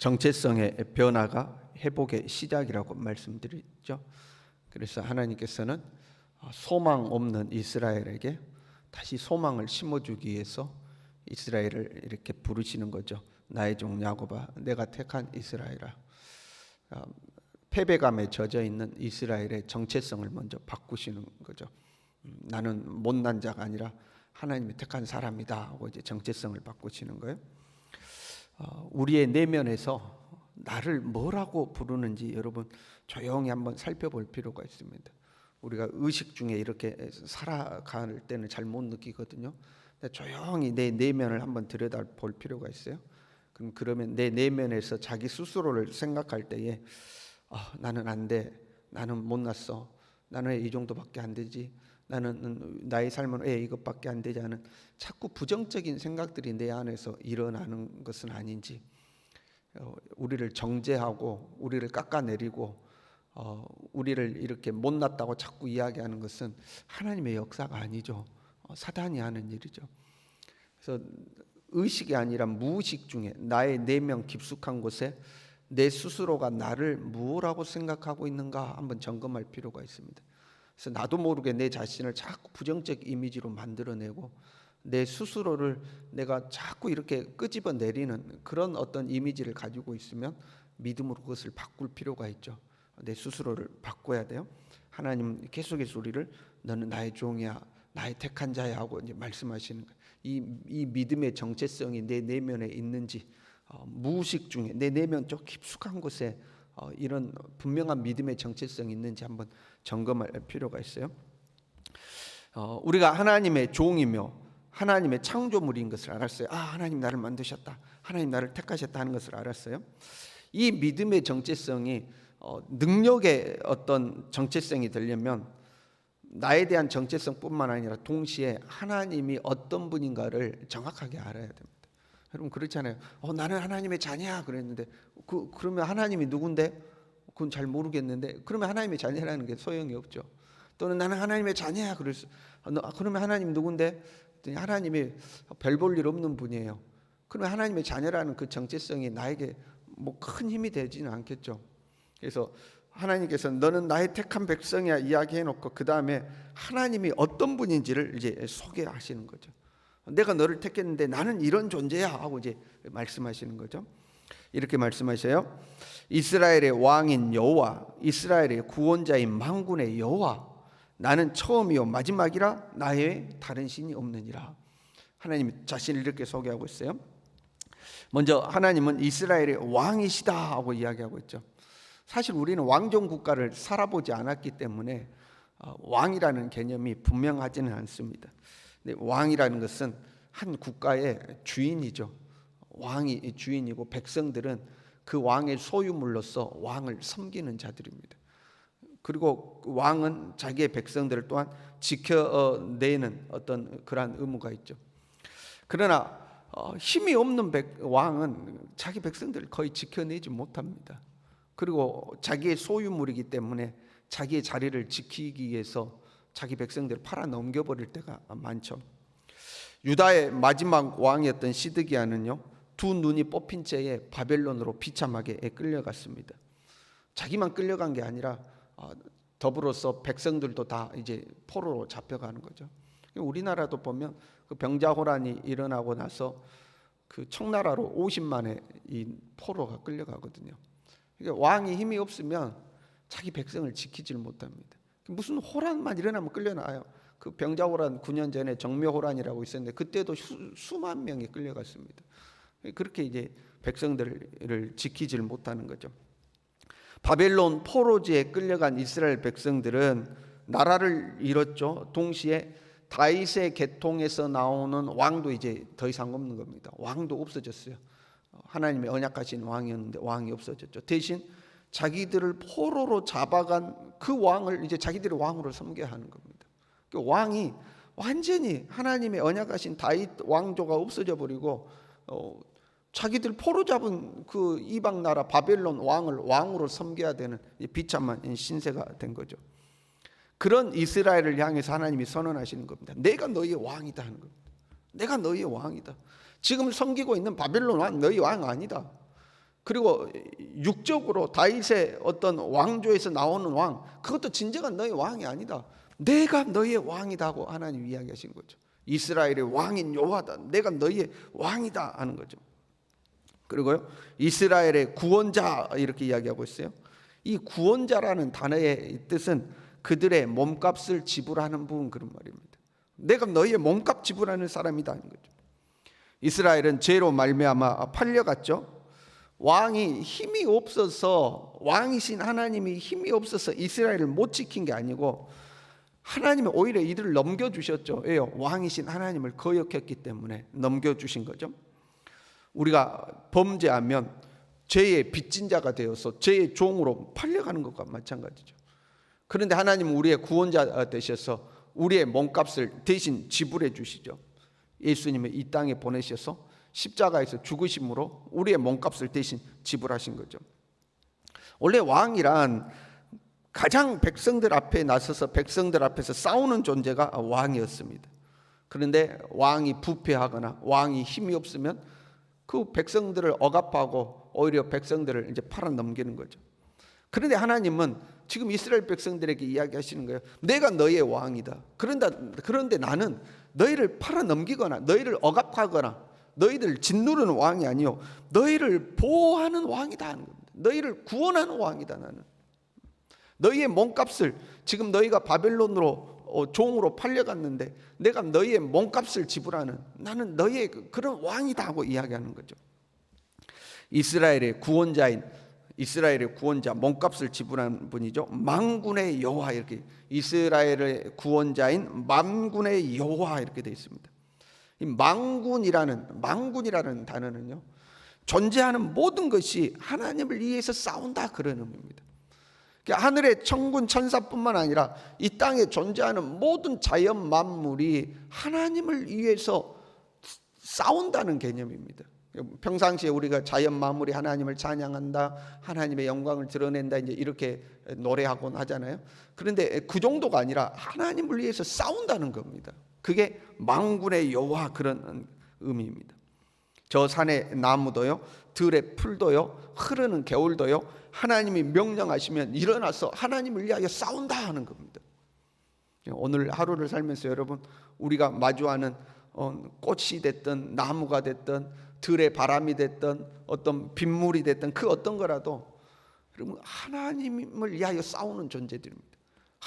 정체성의 변화가 회복의 시작이라고 말씀드렸죠. 그래서 하나님께서는 소망 없는 이스라엘에게 다시 소망을 심어주기 위해서 이스라엘을 이렇게 부르시는 거죠. 나의 종 야곱아, 내가 택한 이스라엘아. 어, 패배감에 젖어 있는 이스라엘의 정체성을 먼저 바꾸시는 거죠. 음, 나는 못난 자가 아니라 하나님이 택한 사람이다 하고 이제 정체성을 바꾸시는 거예요. 어, 우리의 내면에서 나를 뭐라고 부르는지 여러분 조용히 한번 살펴볼 필요가 있습니다. 우리가 의식 중에 이렇게 살아갈 때는 잘 못 느끼거든요. 조용히 내 내면을 한번 들여다 볼 필요가 있어요. 그럼 그러면 내 내면에서 자기 스스로를 생각할 때에 아, 나는 안 돼, 나는 못 났어, 나는 이 정도밖에 안 되지, 나는 나의 삶은 왜 이것밖에 안 되지 않은 자꾸 부정적인 생각들이 내 안에서 일어나는 것은 아닌지 어, 우리를 정죄하고 우리를 깎아내리고 어, 우리를 이렇게 못났다고 자꾸 이야기하는 것은 하나님의 역사가 아니죠. 어, 사단이 하는 일이죠. 그래서 의식이 아니라 무의식 중에 나의 내면 깊숙한 곳에 내 스스로가 나를 무엇라고 생각하고 있는가 한번 점검할 필요가 있습니다. 그래서 나도 모르게 내 자신을 자꾸 부정적 이미지로 만들어내고 내 스스로를 내가 자꾸 이렇게 끄집어 내리는 그런 어떤 이미지를 가지고 있으면 믿음으로 그것을 바꿀 필요가 있죠. 내 스스로를 바꿔야 돼요. 하나님 계속해서 우리를 너는 나의 종이야, 나의 택한 자야 하고 이제 말씀하시는 거예요. 이, 이 믿음의 정체성이 내 내면에 있는지 어, 무의식 중에 내 내면 쪽 깊숙한 곳에 어, 이런 분명한 믿음의 정체성이 있는지 한번 점검할 필요가 있어요. 어, 우리가 하나님의 종이며 하나님의 창조물인 것을 알았어요. 아, 하나님 나를 만드셨다. 하나님 나를 택하셨다 하는 것을 알았어요. 이 믿음의 정체성이 어, 능력의 어떤 정체성이 되려면 나에 대한 정체성뿐만 아니라 동시에 하나님이 어떤 분인가를 정확하게 알아야 됩니다. 여러분 그렇잖아요. 어, 나는 하나님의 자녀야 그랬는데 그 그러면 하나님이 누군데? 그건 잘 모르겠는데 그러면 하나님의 자녀라는 게 소용이 없죠. 또는 나는 하나님의 자녀야 그랬어. 어, 그러면 하나님 누군데? 하나님이 별 볼 일 없는 분이에요. 그러면 하나님의 자녀라는 그 정체성이 나에게 뭐 큰 힘이 되지는 않겠죠. 그래서 하나님께서 너는 나의 택한 백성이야 이야기해 놓고 그 다음에 하나님이 어떤 분인지를 이제 소개하시는 거죠. 내가 너를 택했는데 나는 이런 존재야 하고 이제 말씀하시는 거죠. 이렇게 말씀하셔요. 이스라엘의 왕인 여호와, 이스라엘의 구원자인 만군의 여호와, 나는 처음이요 마지막이라 나의 다른 신이 없느니라. 하나님 자신을 이렇게 소개하고 있어요. 먼저 하나님은 이스라엘의 왕이시다 하고 이야기하고 있죠. 사실 우리는 왕정 국가를 살아보지 않았기 때문에 어, 왕이라는 개념이 분명하지는 않습니다. 왕이라는 것은 한 국가의 주인이죠. 왕이 주인이고 백성들은 그 왕의 소유물로서 왕을 섬기는 자들입니다. 그리고 그 왕은 자기의 백성들을 또한 지켜내는 어떤 그러한 의무가 있죠. 그러나 어, 힘이 없는 백, 왕은 자기 백성들을 거의 지켜내지 못합니다. 그리고 자기의 소유물이기 때문에 자기의 자리를 지키기 위해서 자기 백성들을 팔아 넘겨버릴 때가 많죠. 유다의 마지막 왕이었던 시드기야는요 두 눈이 뽑힌 채에 바벨론으로 비참하게 끌려갔습니다. 자기만 끌려간 게 아니라 어, 더불어서 백성들도 다 이제 포로로 잡혀가는 거죠. 우리나라도 보면 그 병자호란이 일어나고 나서 그 청나라로 50만의 이 포로가 끌려가거든요. 그러니까 왕이 힘이 없으면 자기 백성을 지키질 못합니다. 무슨 호란만 일어나면 끌려나요. 그 병자호란 9년 전에 정묘호란이라고 있었는데 그때도 수, 만 명이 끌려갔습니다. 그렇게 이제 백성들을 지키질 못하는 거죠. 바벨론 포로지에 끌려간 이스라엘 백성들은 나라를 잃었죠. 동시에 다윗의 계통에서 나오는 왕도 이제 더 이상 없는 겁니다. 왕도 없어졌어요. 하나님의 언약하신 왕이었는데 왕이 없어졌죠. 대신 자기들을 포로로 잡아간 그 왕을 이제 자기들의 왕으로 섬겨야 하는 겁니다. 그 왕이 완전히 하나님의 언약하신 다윗 왕조가 없어져 버리고 어, 자기들 포로 잡은 그 이방 나라 바벨론 왕을 왕으로 섬겨야 되는 비참한 신세가 된 거죠. 그런 이스라엘을 향해서 하나님이 선언하시는 겁니다. 내가 너희의 왕이다 하는 겁니다. 내가 너희의 왕이다. 지금 섬기고 있는 바벨론 왕 너희 왕 아니다. 그리고 육적으로 다윗의 어떤 왕조에서 나오는 왕 그것도 진정한 너의 왕이 아니다. 내가 너의 왕이다고 하나님 이야기하신 거죠. 이스라엘의 왕인 여호와다. 내가 너의 왕이다 하는 거죠. 그리고요. 이스라엘의 구원자 이렇게 이야기하고 있어요. 이 구원자라는 단어의 뜻은 그들의 몸값을 지불하는 분 그런 말입니다. 내가 너희의 몸값 지불하는 사람이다 하는 거죠. 이스라엘은 죄로 말미암아 팔려갔죠. 왕이 힘이 없어서 왕이신 하나님이 힘이 없어서 이스라엘을 못 지킨 게 아니고 하나님이 오히려 이들을 넘겨 주셨죠. 왜요? 왕이신 하나님을 거역했기 때문에 넘겨 주신 거죠. 우리가 범죄하면 죄의 빚진 자가 되어서 죄의 종으로 팔려가는 것과 마찬가지죠. 그런데 하나님은 우리의 구원자 되셔서 우리의 몸값을 대신 지불해 주시죠. 예수님을 이 땅에 보내셔서 십자가에서 죽으심으로 우리의 몸값을 대신 지불하신 거죠. 원래 왕이란 가장 백성들 앞에 나서서 백성들 앞에서 싸우는 존재가 왕이었습니다. 그런데 왕이 부패하거나 왕이 힘이 없으면 그 백성들을 억압하고 오히려 백성들을 이제 팔아 넘기는 거죠. 그런데 하나님은 지금 이스라엘 백성들에게 이야기하시는 거예요. 내가 너의 왕이다. 그런데 나는 너희를 팔아 넘기거나 너희를 억압하거나 너희들 짓누르는 왕이 아니요 너희를 보호하는 왕이다 하는 겁니다. 너희를 구원하는 왕이다 나는. 너희의 몸값을 지금 너희가 바벨론으로 어, 종으로 팔려갔는데 내가 너희의 몸값을 지불하는 나는 너희의 그- 그런 왕이다 하고 이야기하는 거죠. 이스라엘의 구원자인 이스라엘의 구원자 몸값을 지불한 분이죠. 만군의 여호와 이렇게 이스라엘의 구원자인 만군의 여호와 이렇게 되어 있습니다. 이 만군이라는 만군이라는 단어는요. 존재하는 모든 것이 하나님을 위해서 싸운다 그런 의미입니다. 그러니까 하늘의 천군 천사뿐만 아니라 이 땅에 존재하는 모든 자연 만물이 하나님을 위해서 싸운다는 개념입니다. 평상시에 우리가 자연 만물이 하나님을 찬양한다, 하나님의 영광을 드러낸다 이제 이렇게 노래하곤 하잖아요. 그런데 그 정도가 아니라 하나님을 위해서 싸운다는 겁니다. 그게 망군의 여호와 그런 의미입니다. 저 산의 나무도요, 들의 풀도요, 흐르는 겨울도요, 하나님이 명령하시면 일어나서 하나님을 위하여 싸운다 하는 겁니다. 오늘 하루를 살면서 여러분 우리가 마주하는 어, 꽃이 됐든 나무가 됐든 들의 바람이 됐든 어떤 빗물이 됐든 그 어떤 거라도 여러분 하나님을 위하여 싸우는 존재들입니다.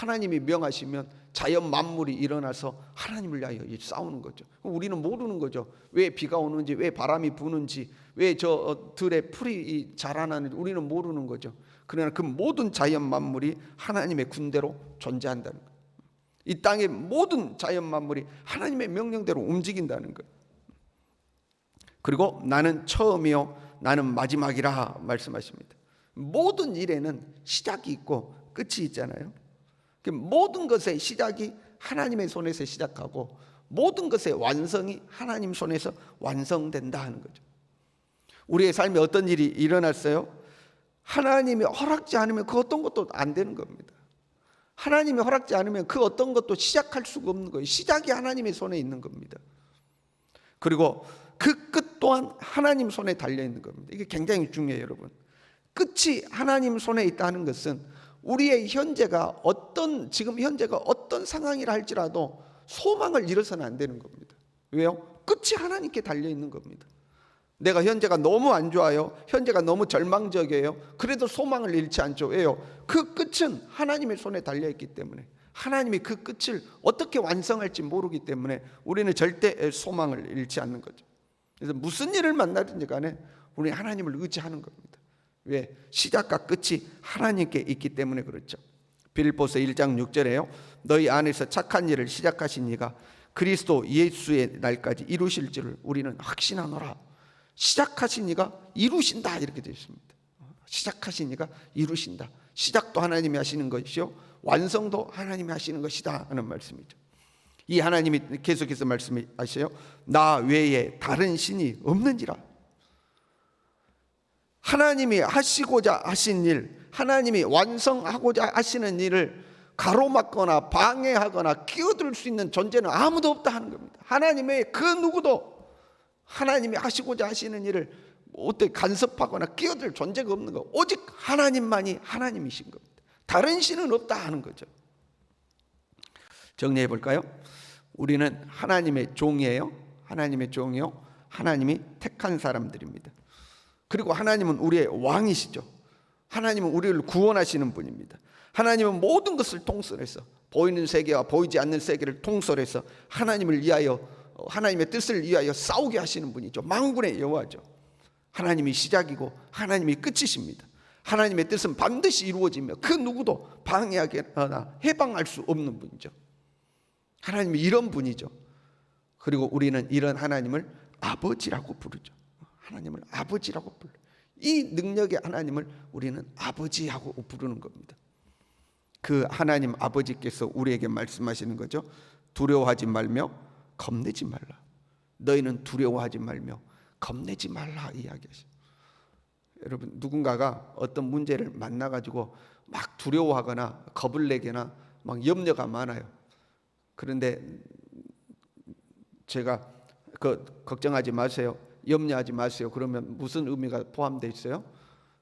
하나님이 명하시면 자연 만물이 일어나서 하나님을 위하여 싸우는 거죠. 우리는 모르는 거죠. 왜 비가 오는지, 왜 바람이 부는지, 왜 저 들에 풀이 자라나는지 우리는 모르는 거죠. 그러나 그 모든 자연 만물이 하나님의 군대로 존재한다는 거예요. 이 땅의 모든 자연 만물이 하나님의 명령대로 움직인다는 거예요. 그리고 나는 처음이요, 나는 마지막이라 말씀하십니다. 모든 일에는 시작이 있고 끝이 있잖아요. 그 모든 것의 시작이 하나님의 손에서 시작하고 모든 것의 완성이 하나님 손에서 완성된다 하는 거죠. 우리의 삶에 어떤 일이 일어났어요? 하나님이 허락지 않으면 그 어떤 것도 안 되는 겁니다. 하나님이 허락지 않으면 그 어떤 것도 시작할 수가 없는 거예요. 시작이 하나님의 손에 있는 겁니다. 그리고 그 끝 또한 하나님 손에 달려 있는 겁니다. 이게 굉장히 중요해요, 여러분. 끝이 하나님 손에 있다는 것은 우리의 현재가 어떤 지금 현재가 어떤 상황이라 할지라도 소망을 잃어서는 안 되는 겁니다. 왜요? 끝이 하나님께 달려 있는 겁니다. 내가 현재가 너무 안 좋아요. 현재가 너무 절망적이에요. 그래도 소망을 잃지 않죠. 왜요? 그 끝은 하나님의 손에 달려 있기 때문에 하나님이 그 끝을 어떻게 완성할지 모르기 때문에 우리는 절대 소망을 잃지 않는 거죠. 그래서 무슨 일을 만나든지 간에 우리 하나님을 의지하는 겁니다. 왜? 시작과 끝이 하나님께 있기 때문에 그렇죠. 빌보서 1장 6절에요. 너희 안에서 착한 일을 시작하신 이가 그리스도 예수의 날까지 이루실 줄을 우리는 확신하노라. 시작하신 이가 이루신다 이렇게 되어 있습니다. 시작하신 이가 이루신다. 시작도 하나님이 하시는 것이요 완성도 하나님이 하시는 것이다 하는 말씀이죠. 이 하나님이 계속해서 말씀하셔요. 나 외에 다른 신이 없는지라. 하나님이 하시고자 하신 일, 하나님이 완성하고자 하시는 일을 가로막거나 방해하거나 끼어들 수 있는 존재는 아무도 없다 하는 겁니다. 하나님의 그 누구도 하나님이 하시고자 하시는 일을 어떻게 간섭하거나 끼어들 존재가 없는 거. 오직 하나님만이 하나님이신 겁니다. 다른 신은 없다 하는 거죠. 정리해 볼까요? 우리는 하나님의 종이에요. 하나님의 종이요. 하나님이 택한 사람들입니다. 그리고 하나님은 우리의 왕이시죠. 하나님은 우리를 구원하시는 분입니다. 하나님은 모든 것을 통솔해서 보이는 세계와 보이지 않는 세계를 통솔해서 하나님을 위하여 어, 하나님의 뜻을 위하여 싸우게 하시는 분이죠. 망군의 여호와죠. 하나님이 시작이고 하나님이 끝이십니다. 하나님의 뜻은 반드시 이루어지며 그 누구도 방해하거나 해방할 수 없는 분이죠. 하나님이 이런 분이죠. 그리고 우리는 이런 하나님을 아버지라고 부르죠. 하나님을 아버지라고 불러. 이 능력의 하나님을 우리는 아버지하고 부르는 겁니다. 그 하나님 아버지께서 우리에게 말씀하시는 거죠. 두려워하지 말며 겁내지 말라. 너희는 두려워하지 말며 겁내지 말라 이야기하시. 여러분 누군가가 어떤 문제를 만나 가지고 막 두려워하거나 겁을 내거나 막 염려가 많아요. 그런데 제가 그 걱정하지 마세요. 염려하지 마세요. 그러면 무슨 의미가 포함되어 있어요?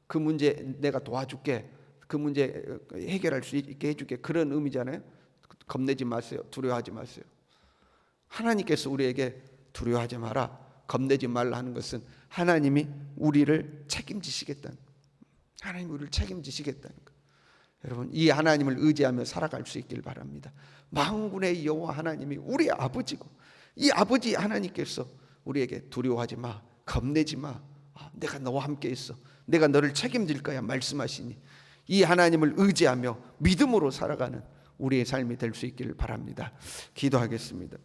그 문제 내가 도와줄게. 그 문제 해결할 수 있게 해줄게. 그런 의미잖아요. 겁내지 마세요. 두려워하지 마세요. 하나님께서 우리에게 두려워하지 마라. 겁내지 말라 하는 것은 하나님이 우리를 책임지시겠다는 하나님 우리를 책임지시겠다는 거. 여러분 이 하나님을 의지하며 살아갈 수 있길 바랍니다. 만군의 여호와 하나님이 우리 아버지고 이 아버지 하나님께서 우리에게 두려워하지 마, 겁내지 마. 아, 내가 너와 함께 있어. 내가 너를 책임질 거야 말씀하시니 이 하나님을 의지하며 믿음으로 살아가는 우리의 삶이 될 수 있기를 바랍니다. 기도하겠습니다.